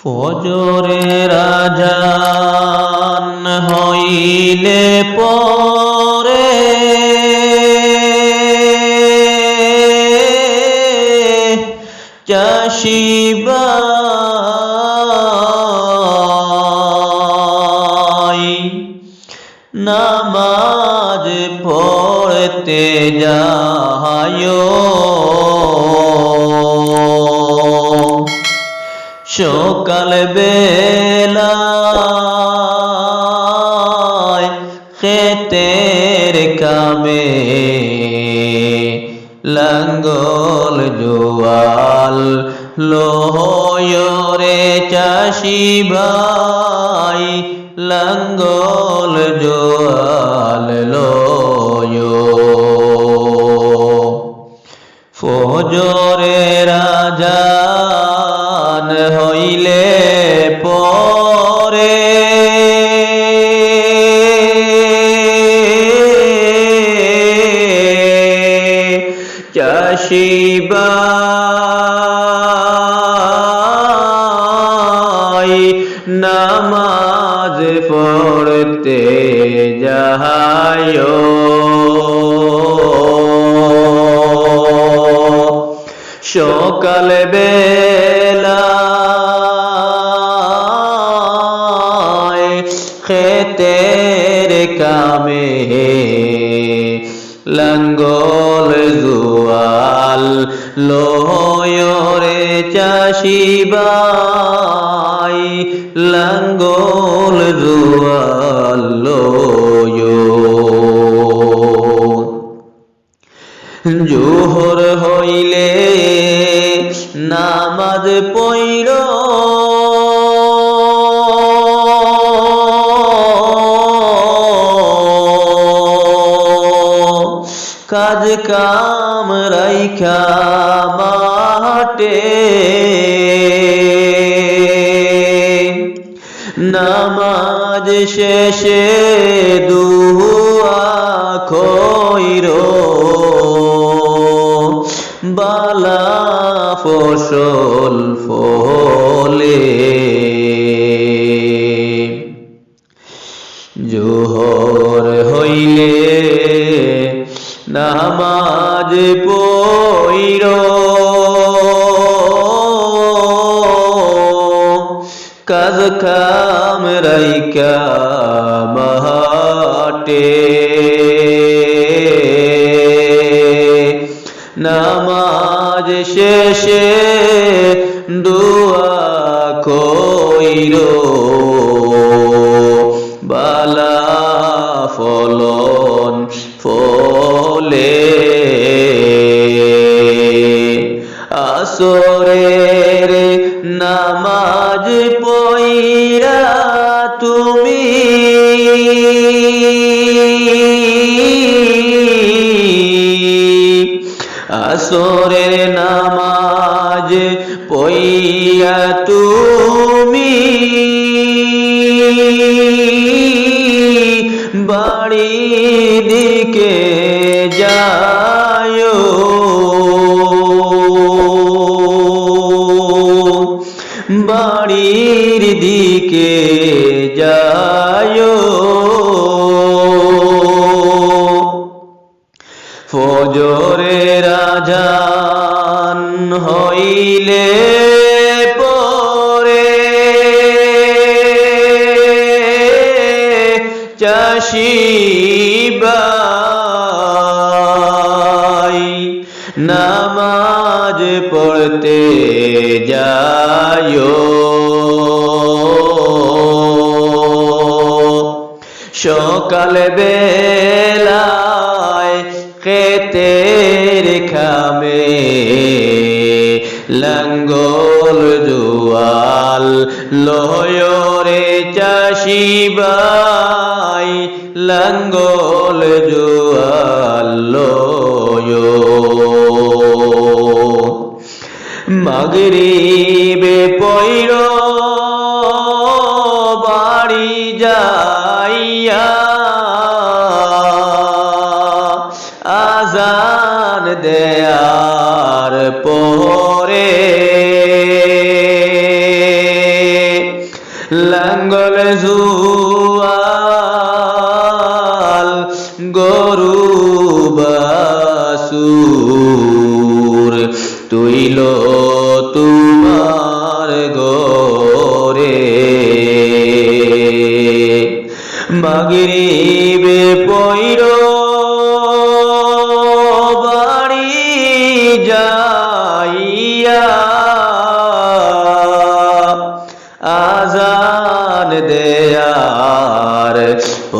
ফজরে রাজান হইলে পরে চাষিবাই নামাজ পড়তে যায় সকাল বেলায় খেতের কামে লঙ্গল জোয়াল লোহরে চাষি ভাই লঙ্গল জোয়াল লোয় ফজরে হইলে পরে। চাষিবাই নামাজ পড়তে যাহায়। সকাল বেলায় লঙ্গল জুয়াল লয়রে চাষিবাই লঙ্গল কাজ কাম রাইখা মাটে নামাজ শেষে দুয়া বালা ফসল ফলে। জোহর হইলে নামাজ পইর কাজ কাম রাইকা মাটে নামাজ শেষে দুয়া কইর। নামাজ পইরা তুমি আসরের নামাজ পইয়া তুমি হইলে পরে চাষিবাই নামাজ পড়তে যায় সকাল বেলায় খেতের খামে চাষিবাই লঙ্গল জুয়াল মাগরিবে পৈর বাড়ি যাইয়া আজান দেয়ার পরে জুয়াল গরু বাসুর তুইল তোমার গরে মাগরিবে পৈর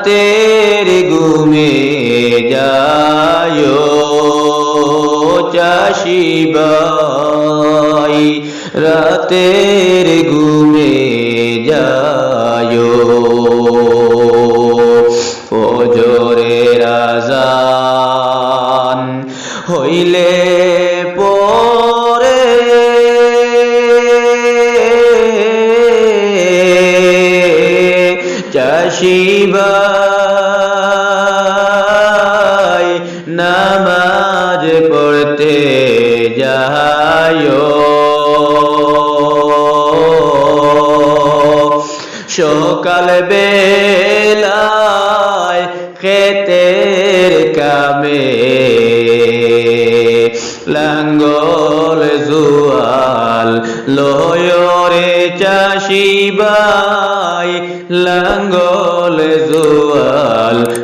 রাতের ঘুমে যায় চাষিবাই রাতের ঘুমে যায় চাষিবাই নামাজ পড়তে যায় সকাল বেলায় খেতের কামে লাঙ্গল জুয়াল লয়রে চাষিবাই লাঙ্গল জুয়াল